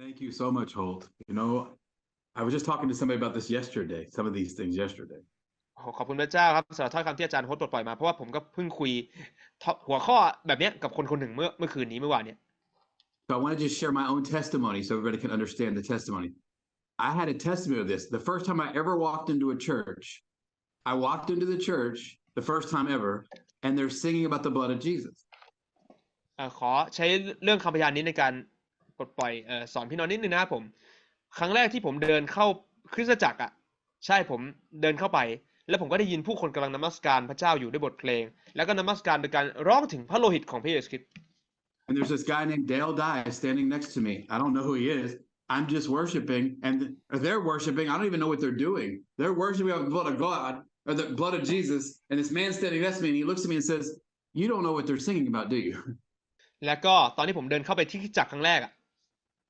Thank you so much, Holt. You know, I was just talking to somebody about this yesterday, some of these things yesterday. โอ้โหขอบคุณพระเจ้าครับสำหรับถ้อยคำที่อาจารย์โฮสต์ปลดปล่อยมาเพราะว่าผมก็เพิ่งคุยท็อปหัวข้อแบบเนี้ยกับคนคนหนึ่งเมื่อเมื่อคืนนี้เมื่อวานเนี่ย So I want to just share my own testimony so everybody can understand the testimony. I had a testimony of this. The first time I ever walked into a church, I walked into the church the first time ever, and they're singing about the blood of Jesus. เอ่อขอใช้เรื่องคำพยานนี้ในการ ปลดปล่อยเอ่อสอนพี่น้องนิดนึงนะครับผม ครั้งแรกที่ผมเดินเข้าคริสตจักรอะใช่ผมเดินเข้าไป แล้วผมก็ได้ยินผู้คนกำลังนมัสการพระเจ้าอยู่ด้วยบทเพลง แล้วก็นมัสการโดยการร้องถึงพระโลหิตของพระเยซูคริสต์ And there's this guy named Dale Dye standing next to me. I don't know who he is. I'm just worshiping, and they're worshiping. I don't even know what they're doing. They're worshiping the blood of God or the blood of Jesus. And this man standing next to me, and he looks at me and says, You don't know what they're singing about, do you? แล้วก็ตอนที่ผมเดินเข้าไปที่คริสตจักรครั้งแรกอะ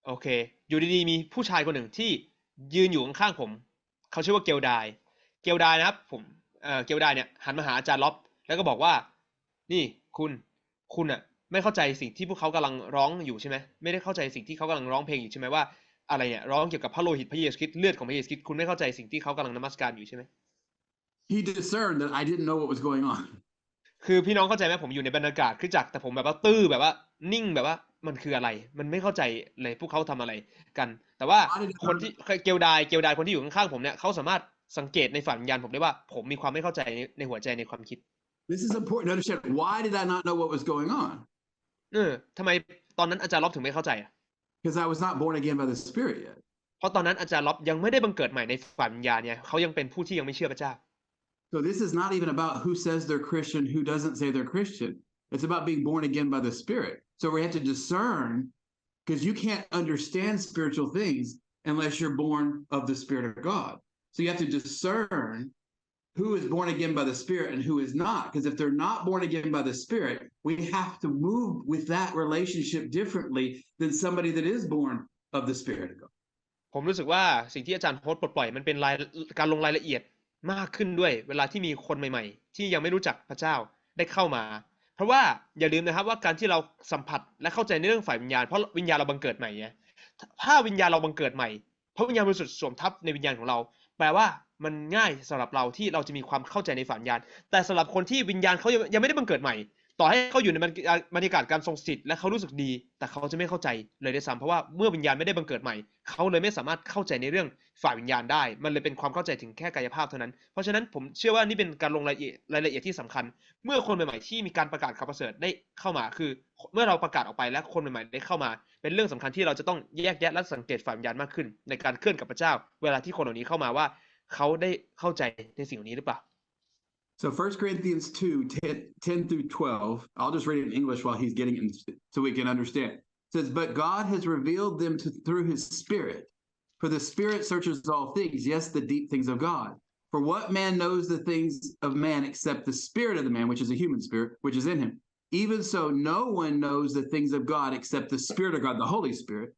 โอเค อยู่ดีๆมีผู้ชายคนหนึ่งที่ยืนอยู่ข้างๆผม เขาชื่อว่าเกลดาย เกลดายนะครับ ผมเอ่อเกลดายเนี่ยหันมาหาอาจารย์ล็อบแล้วก็บอกว่า นี่คุณคุณอะไม่เข้าใจสิ่งที่พวกเขากำลังร้องอยู่ใช่ไหมไม่ได้เข้าใจสิ่งที่เขากำลังร้องเพลงอยู่ใช่ไหมว่าอะไรเนี่ยร้องเกี่ยวกับพระโลหิตพระเยซูคริสต์เลือดของพระเยซูคริสต์คุณไม่เข้าใจสิ่งที่เขากำลังนมัสการอยู่ใช่ไหม He discerned that I didn't know what was going on. คือพี่น้องเข้าใจไหมผมอยู่ในบรรยากาศคริสตจักรแต่ผมแบบว่าตื้อแบบว่า นิ่งแบบว่า มันคืออะไร มันไม่เข้าใจเลยพวกเขาทำอะไรกัน แต่ว่าคนที่เกลดายเกลดายคนที่อยู่ข้างๆผมเนี่ยเขาสามารถสังเกตในฝันวิญญาณผมได้ว่า ผมมีความไม่เข้าใจในในหัวใจในความคิด This is important to understand. Why did I not know what was going on? เออทำไมตอนนั้นอาจารย์ล็อบถึงไม่เข้าใจอะ Because I was not born again by the Spirit yet. เพราะตอนนั้นอาจารย์ล็อบยังไม่ได้บังเกิดใหม่ในฝันวิญญาณเนี่ยเขายังเป็นผู้ที่ยังไม่เชื่อพระเจ้า So this is not even about who says they're Christian, who doesn't say they're Christian. It's about being born again by the Spirit. So we have to discern because you can't understand spiritual things unless you're born of the Spirit of God. So you have to discern who is born again by the Spirit and who is not. Because if they're not born again by the Spirit, we have to move with that relationship differently than somebody that is born of the Spirit of God. ผมรู้สึกว่าสิ่งที่อาจารย์โพสต์ปลดปล่อยมันเป็นรายการลงรายละเอียดมากขึ้นด้วย เวลาที่มีคนใหม่ ๆ ที่ยังไม่รู้จักพระเจ้าได้เข้ามา เพราะว่าอย่าลืมนะครับว่าการที่เราสัมผัสและเข้าใจในเรื่องฝ่ายวิญญาณเพราะวิญญาณเราบังเกิดใหม่ไงถ้าวิญญาณเราบังเกิดใหม่เพราะวิญญาณบริสุทธิ์สวมทับในวิญญาณของเรา แปลว่ามันง่ายสำหรับเราที่เราจะมีความเข้าใจในฝ่ายวิญญาณ แต่สำหรับคนที่วิญญาณเขายังไม่ได้บังเกิดใหม่ ต่อให้เขาอยู่ในบรรยากาศการทรงสถิตและเขารู้สึกดี แต่เขาจะไม่เข้าใจเลยด้วยซ้ำเพราะว่าเมื่อวิญญาณไม่ได้บังเกิดใหม่ เขาเลยไม่สามารถเข้าใจในเรื่อง ฝ่ายวิญญาณได้ มันเลยเป็นความเข้าใจถึงแค่กายภาพเท่านั้น เพราะฉะนั้นผมเชื่อว่านี่เป็นการลงรายละเอียดรายละเอียดที่สำคัญ เมื่อคนใหม่ๆที่มีการประกาศข่าวประเสริฐได้เข้ามา คือเมื่อเราประกาศออกไปและคนใหม่ๆได้เข้ามา เป็นเรื่องสำคัญที่เราจะต้องแยกแยะและสังเกตฝ่ายวิญญาณมากขึ้น ในการเคลื่อนกับพระเจ้า เวลาที่คนเหล่านี้เข้ามาว่า เขาได้เข้าใจในสิ่งเหล่านี้หรือเปล่า So 1 Corinthians 2, 10, 10 through 12, I'll just read it in English while he's getting it so we can understand. It says, But God has revealed them to, through his Spirit. For the Spirit searches all things, yes, the deep things of God. For what man knows the things of man except the spirit of the man, which is a human spirit, which is in him? Even so, no one knows the things of God except the Spirit of God, the Holy Spirit.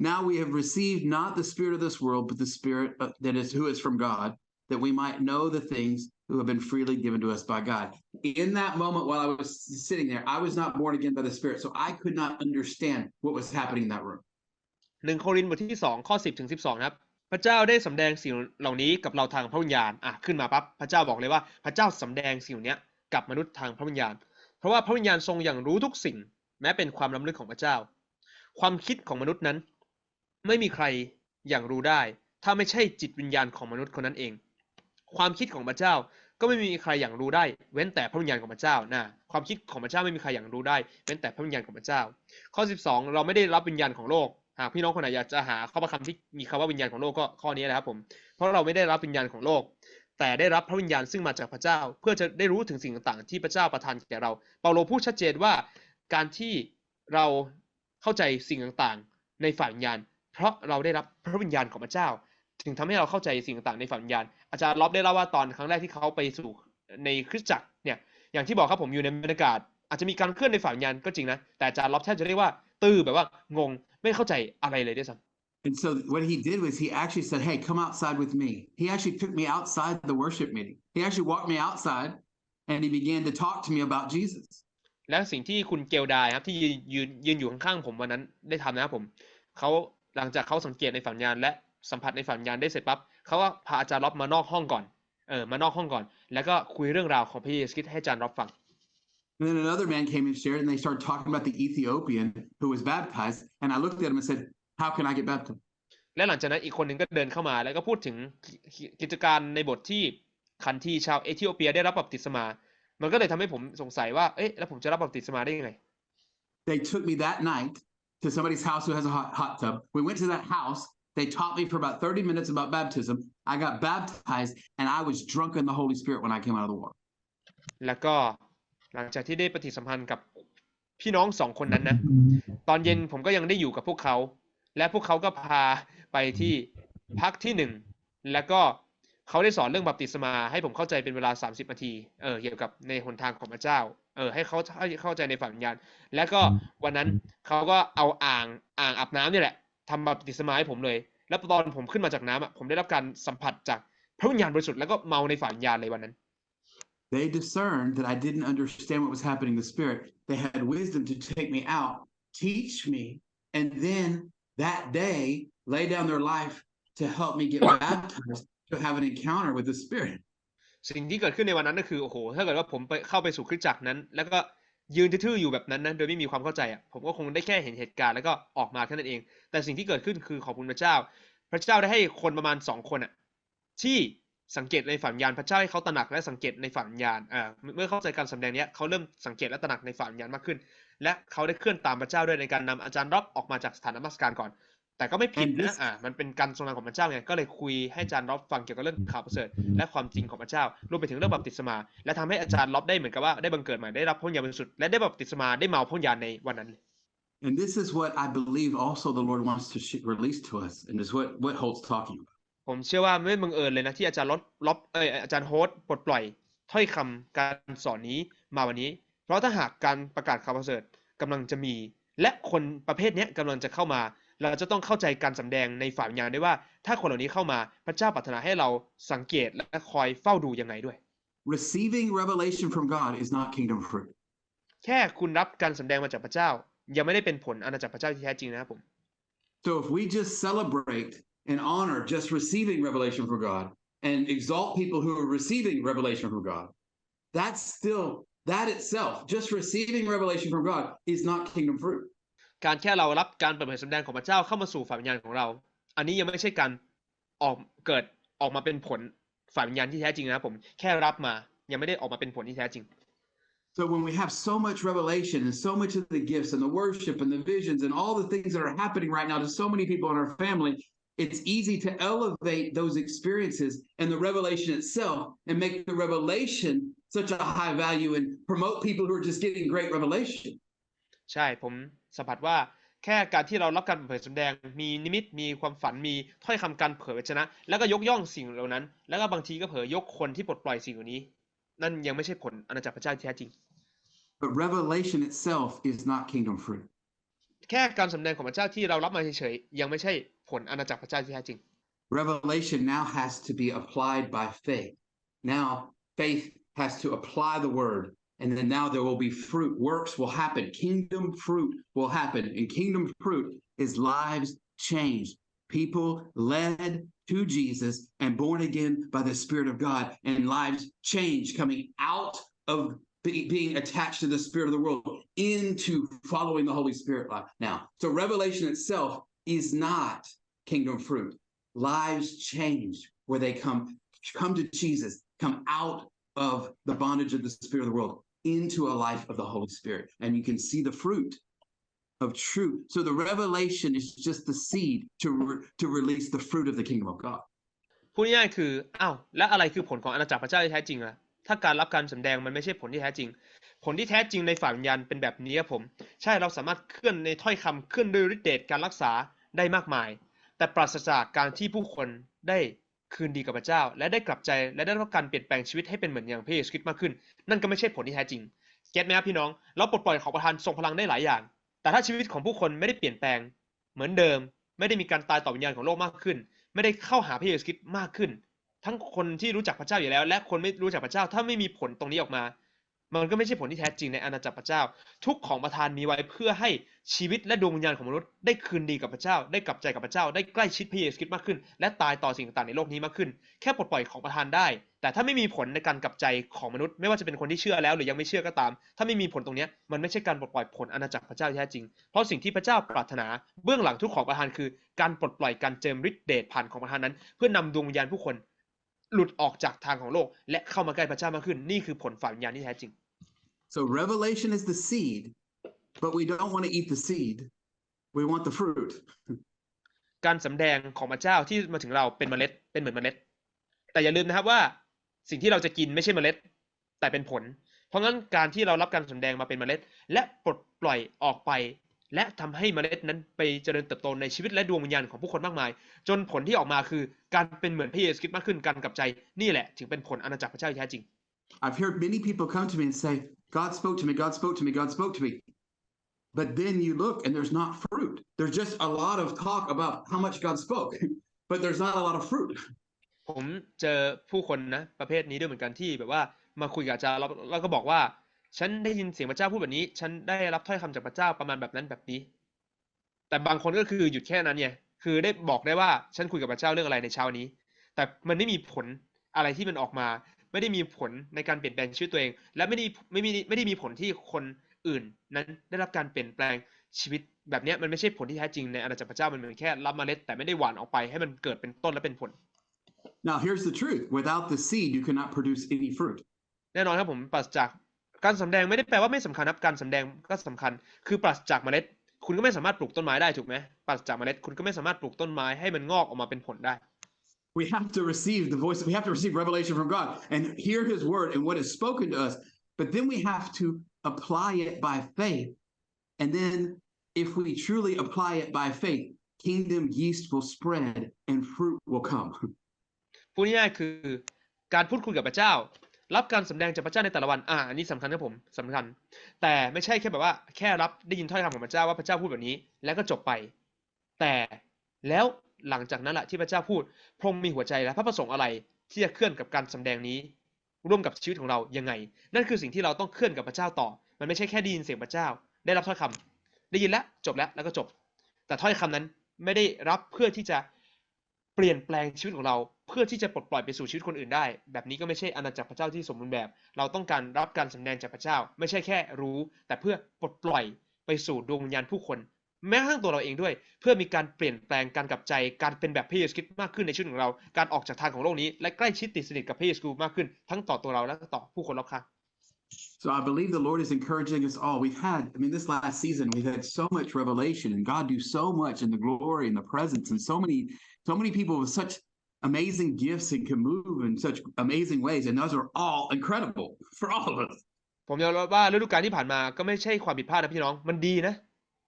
Now we have received not the spirit of this world, but the Spirit of, that is who is from God, that we might know the things who have been freely given to us by God. In that moment, while I was sitting there, I was not born again by the Spirit, so I could not understand what was happening in that room. หนึ่งโครินบทที่สองข้อสิบถึงสิบสองนะครับ พระเจ้าได้สำแดงสิ่งเหล่านี้กับเราทางพระวิญญาณอะขึ้นมาปั๊บพระเจ้าบอกเลยว่าพระเจ้าสำแดงสิ่งเนี้กับมนุษย์ทางพระวิญญาณ เพราะว่าพระวิญญาณทรงอย่างรู้ทุกสิ่ง แม้เป็นความล้ำลึกของพระเจ้า ความคิดของมนุษย์นั้น ไม่มีใครอย่างรู้ได้ ถ้าไม่ใช่จิตวิญญาณของมนุษย์คนนั้นเอง ความคิดของพระเจ้าก็ไม่มีใครอย่างรู้ได้ เว้นแต่พระวิญญาณของพระเจ้านะความคิดของพระเจ้าไม่มีใครอย่างรู้ได้ เว้นแต่พระวิญญาณของพระเจ้า ข้อ 12 เราไม่ได้รับวิญญาณของโลก หากพี่น้องคนไหนอยากจะหาข้อประคำที่มีคำว่าวิญญาณของโลกก็ข้อนี้นะครับผมเพราะเราไม่ได้รับวิญญาณของโลก แต่ได้รับพระวิญญาณซึ่งมาจากพระเจ้า เพื่อจะได้รู้ถึงสิ่งต่างๆ ที่พระเจ้าประทานแก่เรา เปาโลพูดชัดเจนว่าการที่เราเข้าใจสิ่งต่างๆ ในฝ่ายวิญญาณ เพราะเราได้รับพระวิญญาณของพระเจ้า ถึงทำให้เราเข้าใจสิ่งต่างๆ ในฝ่ายวิญญาณ อาจารย์ล็อบได้เล่าว่าตอนครั้งแรกที่เขาไปสู่ในคริสตจักรเนี่ยอย่างที่บอกครับผมอยู่ในบรรยากาศ อาจจะมีการเคลื่อนในฝ่ายวิญญาณก็จริงนะ แต่อาจารย์ล็อบแทบจะเรียกว่า ตื้อแบบว่างงไม่เข้าใจอะไรเลยด้วยซ้ำ And so what he did was he actually said, Hey, come outside with me. He actually took me outside the worship meeting. He actually walked me outside and he began to talk to me about Jesus. และสิ่งที่คุณเกลดายครับที่ยืนยืนยืนอยู่ข้างๆผมวันนั้นได้ทำนะครับผมเขาหลังจากเขาสังเกตในฝันวิญญาณและสัมผัสในฝันวิญญาณได้เสร็จปั๊บเขาก็พาอาจารย์ล็อบมานอกห้องก่อนเออมานอกห้องก่อน แล้วก็คุยเรื่องราวของพระเยซูคริสต์ให้อาจารย์ล็อบฟัง And then another man came and shared, and they started talking about the Ethiopian who was baptized. And I looked at him and said, How can I get baptized? และหลังจากนั้นอีกคนหนึ่งก็เดินเข้ามาแล้วก็พูดถึงกิกิจการในบทที่คันที่ชาวเอธิโอเปียได้รับบัพติศมา มันก็เลยทำให้ผมสงสัยว่า เอ๊ะ แล้วผมจะรับบัพติศมาได้ยังไง They took me that night to somebody's house who has a hot, hot tub. We went to that house. They taught me for about 30 minutes about baptism. I got baptized, and I was drunk in the Holy Spirit when I came out of the water. แล้วก็ หลังจากที่ได้ปฏิสัมพันธ์กับพี่น้องสองคนนั้นนะตอนเย็นผมก็ยังได้อยู่กับพวกเขา และพวกเขาก็พาไปที่พักที่หนึ่งแล้วก็เขาได้สอนเรื่องบัพติศมา ให้ผมเข้าใจเป็นเวลา 30นาทีเออเกี่ยวกับในหนทางของพระเจ้าเออให้เขาให้เข้าใจในฝันวิญญาณ แล้วก็วันนั้นเขาก็เอาอ่างอ่างอาบน้ำนี่แหละทำบัพติศมาให้ผมเลย แล้วตอนผมขึ้นมาจากน้ำอะผมได้รับการสัมผัสจากพระวิญญาณบริสุทธิ์แล้วก็เมาในฝันวิญญาณเลยวันนั้น They discerned that I didn't understand what was happening in the Spirit. They had wisdom to take me out, teach me, and then that day lay down their life to help me get baptized, to have an encounter with the Spirit. สิ่งที่เกิดขึ้นในวันนั้นก็คือโอ้โหถ้าเกิดว่าผมไปเข้าไปสู่คริสตจักรนั้น แล้วก็ยืนทื่อๆอยู่แบบนั้นนะโดยไม่มีความเข้าใจอะผมก็คงได้แค่เห็นเหตุการณ์แล้วก็ออกมาแค่นั้นเอง แต่สิ่งที่เกิดขึ้นคือขอบคุณพระเจ้า พระเจ้าได้ให้คนประมาณสองคนอะที่ สังเกตในฝันวิญญาณพระเจ้าให้เขาตระหนักและสังเกตในฝันวิญญาณอ่าเมื่อเข้าใจการสำแดงเนี้ยเขาเริ่มสังเกตและตระหนักในฝันวิญญาณมากขึ้น และเขาได้เคลื่อนตามพระเจ้าด้วยในการนำอาจารย์รอบออกมาจากสถานนมัสการก่อน แต่ก็ไม่ผิด And นะ this- อ่ามันเป็นการทรงนามของพระเจ้าไงก็เลยคุยให้อาจารย์รอบฟังเกี่ยวกับเรื่องข่าวประเสริฐและความจริงของพระเจ้ารวมไปถึงเรื่องบัพติศมา และทำให้อาจารย์รอบได้เหมือนกับว่าได้บังเกิดใหม่ได้รับพระวิญญาณบริสุทธิ์และได้บัพติศมาได้เมาพระวิญญาณในวันนั้น And this is what I believe also the Lord wants to sh- release to us, and is what what Holt's talking about. ผมเชื่อว่าไม่บังเอิญเลยนะที่อาจารย์ลดลบเอยอาจารย์โฮสต์ปลดปล่อยถ้อยคำการสอนนี้มาวันนี้ เพราะถ้าหากการประกาศข่าวประเสริฐกำลังจะมี และคนประเภทนี้ยกำลังจะเข้ามา เราจะต้องเข้าใจการสำแดงในฝ่ายวิญญาณด้วยว่า ถ้าคนเหล่านี้เข้ามาพระเจ้าปรารถนาให้เราสังเกตและคอยเฝ้าดูยังไงด้วย Receiving revelation from God is not kingdom fruit. แค่คุณรับการสำแดงมาจากพระเจ้า ยังไม่ได้เป็นผลอาณาจักรพระเจ้าที่แท้จริงนะครับผม So if we just celebrate and honor just receiving revelation from God and exalt people who are receiving revelation from God, that's still that itself, just receiving revelation from God is not kingdom fruit. การแค่เรารับการเปิดเผยสำแดงของพระเจ้าเข้ามาสู่ฝ่ายวิญญาณของเรา อันนี้ยังไม่ใช่การออกเกิดออกมาเป็นผลฝ่ายวิญญาณที่แท้จริงนะครับผม แค่รับมา ยังไม่ได้ออกมาเป็นผลที่แท้จริง So when we have so much revelation and so much of the gifts and the worship and the visions and all the things that are happening right now to so many people in our family, it's easy to elevate those experiences and the revelation itself and make the revelation such a high value and promote people who are just getting great revelation. ใช่ผมสัมผัสว่าแค่การที่เรารับการเปิดเผยสำแดง มีนิมิตมีความฝันมีถ้อยคำการเผยวจนะ แล้วก็ยกย่องสิ่งเหล่านั้น แล้วก็บางทีก็เผยยกคนที่ปลดปล่อยสิ่งเหล่านี้ นั่นยังไม่ใช่ผลอาณาจักรพระเจ้าที่แท้จริง But revelation itself is not kingdom fruit. แค่การสำแดงของพระเจ้าที่เรารับมาเฉยๆยังไม่ใช่ผลอาณาจักรพระเจ้าที่แท้จริง Revelation now has to be applied by faith. Now, faith has to apply the word, and then now there will be fruit. Works will happen. Kingdom fruit will happen. And kingdom fruit is lives changed, people led to Jesus and born again by the Spirit of God, and lives changed coming out of be- being attached to the Spirit of the world into following the Holy Spirit life. Now, so revelation itself is not kingdom fruit lives change where they come come to jesus come out of the bondage of the spirit of the world into a life of the holy spirit and you can see the fruit of truth so the revelation is just the seed to re- to release the fruit of the kingdom of god พูดง่ายๆคือ อ้าว และอะไรคือผลของอาณาจักรพระเจ้าที่แท้จริงล่ะ ถ้าการรับการสำแดงมันไม่ใช่ผลที่แท้จริง ผลที่แท้จริงในฝ่ายวิญญาณเป็นแบบนี้ครับผม ใช่เราสามารถเคลื่อนในถ้อยคำเคลื่อนด้วยฤทธิเดชการรักษาได้มากมาย แต่ปราศจากการที่ผู้คนได้คืนดีกับพระเจ้า และได้กลับใจและได้รับการเปลี่ยนแปลงชีวิตให้เป็นเหมือนอย่างพระเยซูคริสต์มากขึ้น นั่นก็ไม่ใช่ผลที่แท้จริงเก็ตไหมครับพี่น้อง เราปลดปล่อยของประทานทรงพลังได้หลายอย่าง แต่ถ้าชีวิตของผู้คนไม่ได้เปลี่ยนแปลง เหมือนเดิม ไม่ได้มีการตายต่อวิญญาณของโลกมากขึ้น ไม่ได้เข้าหาพระเยซูคริสต์มากขึ้น ทั้งคนที่รู้จักพระเจ้าอยู่แล้ว และคนไม่รู้จักพระเจ้า ถ้าไม่มีผลตรงนี้ออกมา มันก็ไม่ใช่ผลที่แท้จริงในอาณาจักรพระเจ้า ทุกของประทานมีไว้เพื่อให้ชีวิตและดวงวิญญาณของมนุษย์ได้คืนดีกับพระเจ้า ได้กลับใจกับพระเจ้า ได้ใกล้ชิดพระเยซูคริสต์มากขึ้น และตายต่อสิ่งต่างๆในโลกนี้มากขึ้น แค่ปลดปล่อยของประทานได้ แต่ถ้าไม่มีผลในการกลับใจของมนุษย์ ไม่ว่าจะเป็นคนที่เชื่อแล้วหรือยังไม่เชื่อก็ตาม ถ้าไม่มีผลตรงนี้มันไม่ใช่การปลดปล่อยผลอาณาจักรพระเจ้าที่แท้จริง เพราะสิ่งที่พระเจ้าปรารถนาเบื้องหลังทุกของประทานคือ การปลดปล่อยการเจิมฤทธิ์เดชผ่านของประทานนั้น เพื่อนำดวงวิญญาณผู้คน หลุดออกจากทางของโลก และเข้ามาใกล้พระเจ้ามากขึ้น นี่คือผลฝ่ายวิญญาณที่แท้จริง So revelation is the seed, but we don't want to eat the seed. We want the fruit. การสำแดงของพระเจ้าที่มาถึงเราเป็นเมล็ดเป็นเหมือนเมล็ด แต่อย่าลืมนะครับว่าสิ่งที่เราจะกินไม่ใช่เมล็ด แต่เป็นผล เพราะงั้นการที่เรารับการสำแดงมาเป็นเมล็ด และปลดปล่อยออกไป และทำให้เมล็ดนั้นไปเจริญเติบโตในชีวิตและดวงวิญญาณของผู้คนมากมาย จนผลที่ออกมาคือการเป็นเหมือนพระเยซูคริสต์มากขึ้นการกลับใจนี่แหละถึงเป็นผลอาณาจักรพระเจ้าที่แท้จริง I've heard many people come to me and say, God spoke to me, God spoke to me, God spoke to me. But then you look and there's not fruit. There's just a lot of talk about how much God spoke, but there's not a lot of fruit. ผมเจอผู้คนนะประเภทนี้ด้วยเหมือนกันที่แบบว่ามาคุยกับอาจารย์แล้วแล้วก็บอกว่า ฉันได้ยินเสียงพระเจ้าพูดแบบนี้ ฉันได้รับถ้อยคำจากพระเจ้าประมาณแบบนั้นแบบนี้ แต่บางคนก็คือหยุดแค่นั้นไงคือได้บอกได้ว่าฉันคุยกับพระเจ้าเรื่องอะไรในเช้านี้ แต่มันไม่มีผลอะไรที่มันออกมา ไม่ได้มีผลในการเปลี่ยนแปลงชีวิตตัวเอง และไม่ได้ไม่มีไม่ได้มีผลที่คนอื่น นั้นได้รับการเปลี่ยนแปลงชีวิตแบบเนี้ยมันไม่ใช่ผลที่แท้จริงในอาณาจักรพระเจ้ามันเหมือนแค่รับเมล็ดแต่ไม่ได้หว่านออกไปให้มันเกิดเป็นต้นและเป็นผล Now, here's the truth without the seed, you cannot produce any fruit. แน่นอนครับผมปราศจาก การสำแดงไม่ได้แปลว่าไม่สำคัญครับการสำแดงก็สำคัญ คือปราศจากเมล็ด คุณก็ไม่สามารถปลูกต้นไม้ได้ถูกไหมปราศจากเมล็ดคุณก็ไม่สามารถปลูกต้นไม้ให้มันงอกออกมาเป็นผลได้ We have to receive the voice, we have to receive revelation from God and hear his word and what is spoken to us. But then we have to apply it by faith. And then, if we truly apply it by faith, kingdom yeast will spread and fruit will come. พูดง่ายๆคือการพูดคุยกับพระเจ้า รับการสำแดงจากพระเจ้าในแต่ละวัน อ่าอันนี้สำคัญครับผมสำคัญ แต่ไม่ใช่แค่แบบว่า แค่รับได้ยินถ้อยคำของพระเจ้าว่าพระเจ้าพูดแบบนี้ แล้วก็จบไป แต่แล้วหลังจากนั้นแหละที่พระเจ้าพูด พระองค์มีหัวใจและพระประสงค์อะไรที่จะเคลื่อนกับการสำแดงนี้ ร่วมกับชีวิตของเรายังไง นั่นคือสิ่งที่เราต้องเคลื่อนกับพระเจ้าต่อ มันไม่ใช่แค่ได้ยินเสียงพระเจ้า ได้รับถ้อยคำได้ยินแล้วจบแล้วแล้วก็จบ แต่ถ้อยคำนั้นไม่ได้รับเพื่อที่จะเปลี่ยนแปลงชีวิตของเรา เพื่อที่จะปลดปล่อยไปสู่ชีวิตคนอื่นได้ แบบนี้ก็ไม่ใช่อาณาจักรพระเจ้าที่สมบูรณ์แบบ เราต้องการรับการสำแดงจากพระเจ้า ไม่ใช่แค่รู้ แต่เพื่อปลดปล่อยไปสู่ดวงวิญญาณผู้คน แม้กระทั่งตัวเราเองด้วย เพื่อมีการเปลี่ยนแปลงการกลับใจการเป็นแบบพระเยซูคริสต์มากขึ้นในชีวิตของเรา การออกจากทางของโลกนี้และใกล้ชิดติดสนิทกับพระเยซูมากขึ้นทั้งต่อตัวเราและต่อผู้คนรอบข้าง So I believe the Lord is encouraging us all. We've had, I mean, this last season, we've had so much revelation and God do so much in the glory and the presence and so many, so many people with such amazing gifts and can move in such amazing ways. And those are all incredible for all of us. ผมยอมรับว่าฤดูกาลที่ผ่านมาก็ไม่ใช่ความผิดพลาดนะพี่น้อง มันดีนะ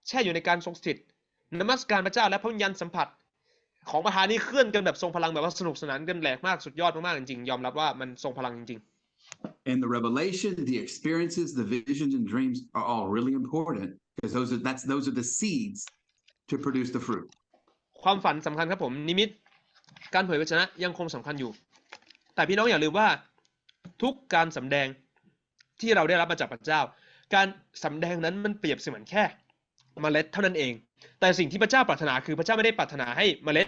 แช่อยู่ในการทรงสถิตนมัสการพระเจ้าและพระวิญญาณสัมผัส ของประธานนี่เคลื่อนกันแบบทรงพลังแบบว่าสนุกสนานกันแหลกมากสุดยอดมากๆจริงๆ ยอมรับว่ามันทรงพลังจริง And the revelation, the experiences, the visions and dreams are all really important because those are that's those are the seeds to produce the fruit. ๆ ความฝันสำคัญครับผม นิมิต การเผยพระชนะยังคงสำคัญอยู่ แต่พี่น้องอย่าลืมว่าทุกการสำแดงที่เราได้รับมาจากพระเจ้า การสำแดงนั้นมันเปรียบเสมือนแค่เมล็ดเท่านั้นเอง แต่สิ่งที่พระเจ้าปรารถนาคือพระเจ้าไม่ได้ปรารถนาให้เมล็ด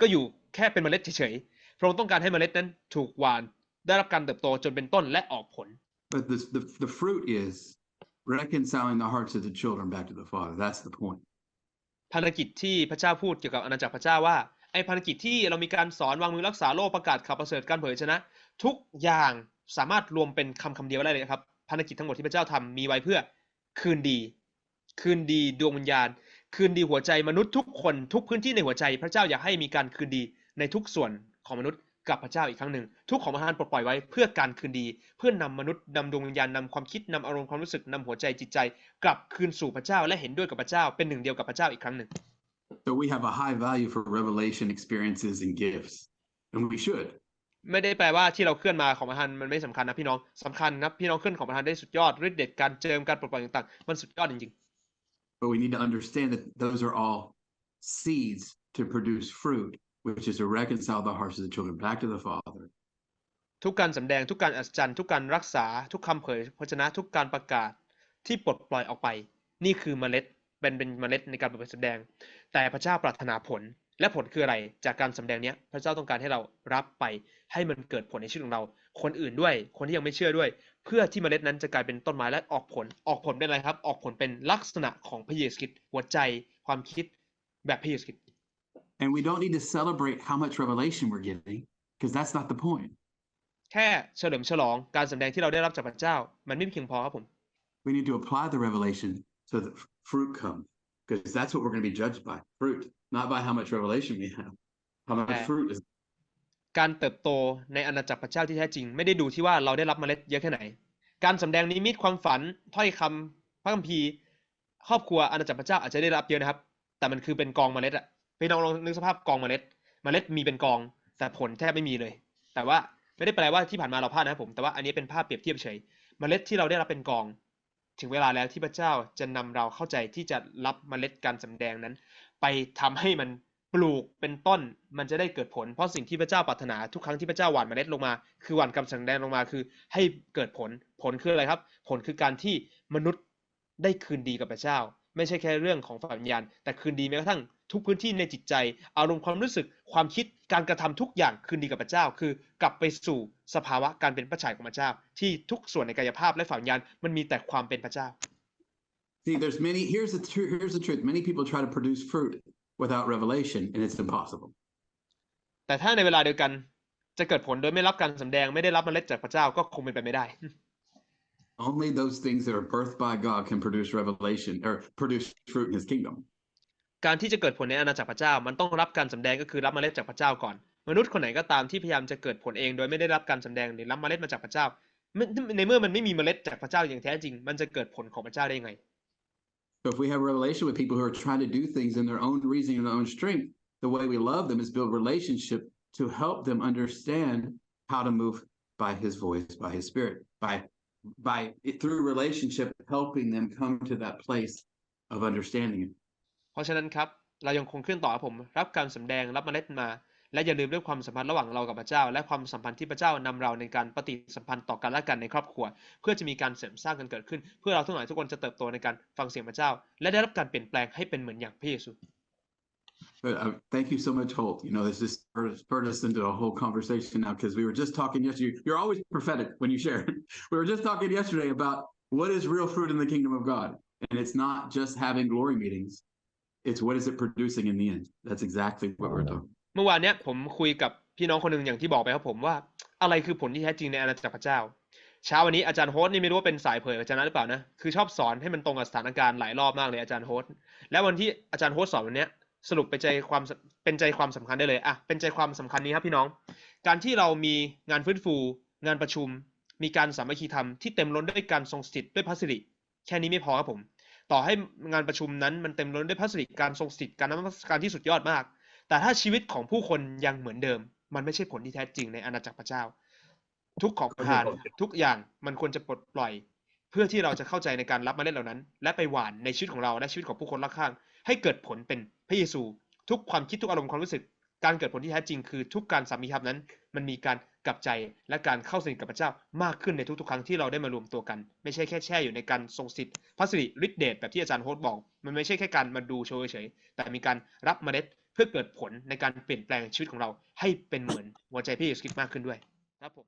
ก็อยู่แค่เป็นเมล็ดเฉยๆ พระองค์ต้องการให้เมล็ดนั้นถูกหว่าน ได้รับการเติบโตจนเป็นต้นและออกผล But the, the the fruit is reconciling the hearts of the children back to the Father. That's the point. ภารกิจที่พระเจ้าพูดเกี่ยวกับอาณาจักรพระเจ้าว่า ไอภารกิจที่เรามีการสอนวางมือรักษาโลกประกาศข่าวประเสริฐการเผยชนะ ทุกอย่างสามารถรวมเป็นคำคำเดียวได้เลยครับภารกิจทั้งหมดที่พระเจ้าทำมีไว้เพื่อคืนดี คืนดีดวงวิญญาณ คืนดีหัวใจมนุษย์ทุกคนทุกพื้นที่ในหัวใจ พระเจ้าอยากให้มีการคืนดีในทุกส่วนของมนุษย์กับพระเจ้าอีกครั้งหนึ่ง ทุกของประทานปลดปล่อยไว้เพื่อการคืนดี เพื่อนำมนุษย์นำดวงวิญญาณนำความคิดนำอารมณ์ความรู้สึกนำหัวใจจิตใจ กลับคืนสู่พระเจ้าและเห็นด้วยกับพระเจ้าเป็นหนึ่งเดียวกับพระเจ้าอีกครั้งหนึ่ง So we have a high value for revelation experiences and gifts, and we should. ไม่ได้แปลว่าที่เราเคลื่อนมาของประธานมันไม่สำคัญนะพี่น้องสำคัญนะพี่น้องเคลื่อนของประธานได้สุดยอดฤทธิ์เดชการเจิมการปลดปล่อยต่างๆมันสุดยอดจริง But we need to understand that those are all seeds to produce fruit, which is to reconcile the hearts of the children back to the Father. ทุกการสำแดงทุกการอัศจรรย์ทุกการรักษาทุกคำเผยพระชนะทุกการประกาศที่ปลดปล่อยออกไป นี่คือเมล็ด เป็นเป็นเมล็ดในการเผยแสดง แต่พระเจ้าปรารถนาผลและผลคืออะไร จากการสำแดงเนี้ยพระเจ้าต้องการให้เรารับไปให้มันเกิดผลในชีวิตของเรา คนอื่นด้วย คนที่ยังไม่เชื่อด้วย เพื่อที่เมล็ดนั้นจะกลายเป็นต้นไม้และออกผลออกผลเป็นอะไรครับ ออกผลเป็นลักษณะของพระเยซูคริสต์หัวใจความคิดแบบพระเยซูคริสต์ And we don't need to celebrate how much revelation we're getting because that's not the point. แค่เฉลิมฉลองการสำแดงที่เราได้รับจากพระเจ้า มันไม่เพียงพอครับผม We need to apply the revelation so that fruit comes because that's what we're going to be judged by fruit, not by how much revelation we have. How much Yeah. fruit is การเติบโตในอาณาจักรพระเจ้าที่แท้จริง ไม่ได้ดูที่ว่าเราได้รับเมล็ดเยอะแค่ไหน การสำแดงนิมิตความฝันถ้อยคำพระคัมภีร์ครอบครัวอาณาจักรพระเจ้าอาจจะได้รับเยอะนะครับ แต่มันคือเป็นกองเมล็ดอะพี่น้องลองนึกสภาพกองเมล็ด เมล็ดมีเป็นกอง แต่ผลแทบไม่มีเลย แต่ว่าไม่ได้แปลว่าที่ผ่านมาเราพลาดนะครับผมแต่ว่าอันนี้เป็นภาพเปรียบเทียบเฉยเมล็ดที่เราได้รับเป็นกอง ถึงเวลาแล้วที่พระเจ้าจะนำเราเข้าใจที่จะรับเมล็ดการสำแดงนั้น ไปทำให้มันปลูกเป็นต้นมันจะได้เกิดผล เพราะสิ่งที่พระเจ้าปรารถนาทุกครั้งที่พระเจ้าหว่านเมล็ดลงมา คือหว่านคำสั่งแดงลงมาคือ ให้เกิดผลผลคืออะไรครับ ผลคือการที่มนุษย์ได้คืนดีกับพระเจ้า ไม่ใช่แค่เรื่องของฝ่ายวิญญาณ แต่คืนดีแม้กระทั่งทุกพื้นที่ในจิตใจ อารมณ์ความรู้สึกความคิดการกระทำทุกอย่างคืนดีกับพระเจ้า คือกลับไปสู่สภาวะการเป็นพระฉายของพระเจ้า ที่ทุกส่วนในกายภาพและฝ่ายวิญญาณมันมีแต่ความเป็นพระเจ้า See, there's many. Here's the truth. Here's the truth. Many people try to produce fruit without revelation, and it's impossible. แต่ถ้าในเวลาเดียวกันจะเกิดผลโดยไม่รับการสำแดงไม่ได้รับเมล็ดจากพระเจ้าก็คงเป็นไปไม่ได้ Only those things that are birthed by God can produce revelation or produce fruit in His kingdom. การที่จะเกิดผลในอาณาจักรพระเจ้า มันต้องรับการสำแดงก็คือรับเมล็ดจากพระเจ้าก่อน มนุษย์คนไหนก็ตามที่พยายามจะเกิดผลเอง โดยไม่ได้รับการสำแดงหรือรับเมล็ดมาจากพระเจ้าไม่ในเมื่อมันไม่มีเมล็ดจากพระเจ้าอย่างแท้จริง มันจะเกิดผลของพระเจ้าได้ยังไง So if we have revelation with people who are trying to do things in their own reasoning and their own strength, the way we love them is build relationship to help them understand how to move by His voice, by His Spirit, by by through relationship helping them come to that place of understanding เพราะฉะนั้นครับ เรายังคงเคลื่อนต่อผม รับการสำแดงรับเมล็ดมา และอย่าลืมด้วยความสัมพันธ์ระหว่างเรากับพระเจ้า และความสัมพันธ์ที่พระเจ้านำเราในการปฏิสัมพันธ์ต่อกันและกันในครอบครัว เพื่อจะมีการเสริมสร้างกันเกิดขึ้น เพื่อเราทั้งหลายทุกคนจะเติบโตในการฟังเสียงพระเจ้า และได้รับการเปลี่ยนแปลงให้เป็นเหมือนอย่างพระเยซู But uh, thank you so much, Holt. You know, this just spurred, spurred us into a whole conversation now because we were just talking yesterday. You're always prophetic when you share. we were just talking yesterday about what is real fruit in the kingdom of God. And it's not just having glory meetings, it's what is it producing in the end. That's exactly what we're talking เมื่อวานเนี้ยผมคุยกับพี่น้องคนหนึ่งอย่างที่บอกไปครับผมว่าอะไรคือผลที่แท้จริงในอาณาจักรพระเจ้า เช้าวันนี้อาจารย์โฮสต์นี่ไม่รู้ว่าเป็นสายเผยอาจารย์หรือเปล่านะคือชอบสอนให้มันตรงกับสถานการณ์หลายรอบมากเลยอาจารย์โฮสต์และวันที่อาจารย์โฮสต์สอนวันเนี้ย สรุปไปใจความเป็นใจความสำคัญได้เลยอะเป็นใจความสำคัญนี้ครับพี่น้อง การที่เรามีงานฟื้นฟู งานประชุม มีการสามัคคีธรรมที่เต็มล้นด้วยการทรงสถิตด้วยพระสิริแค่นี้ไม่พอครับผม ต่อให้งานประชุมนั้นมันเต็มล้นด้วยพระสิริการทรงสถิตการนมัสการที่สุดยอดมาก แต่ถ้าชีวิตของผู้คนยังเหมือนเดิม มันไม่ใช่ผลที่แท้จริงในอาณาจักรพระเจ้า ทุกของทานทุกอย่างมันควรจะปลดปล่อย เพื่อที่เราจะเข้าใจในการรับมาเล่นเหล่านั้น และไปหวานในชีวิตของเราและชีวิตของผู้คนรอบข้าง ให้เกิดผลเป็น ระเยซู ทุกความคิดทุกอารมณ์ความรู้สึก การเกิดผลที่แท้จริงคือทุกการสามีภาพนั้น มันมีการกลับใจและการเข้าสนิทกับพระเจ้ามากขึ้นในทุกๆ ครั้งที่เราได้มารวมตัวกัน ไม่ใช่แค่แช่อยู่ในการทรงสิทธิ์พระสิริฤทธิเดชแบบที่อาจารย์โฮสบอก มันไม่ใช่แค่การมาดูโชว์เฉยๆแต่มีการรับเมล็ดเพื่อเกิดผลในการเปลี่ยนแปลงชีวิตของเรา ให้เป็นเหมือนหัวใจพระเยซูคริสต์มากขึ้นด้วยครับผม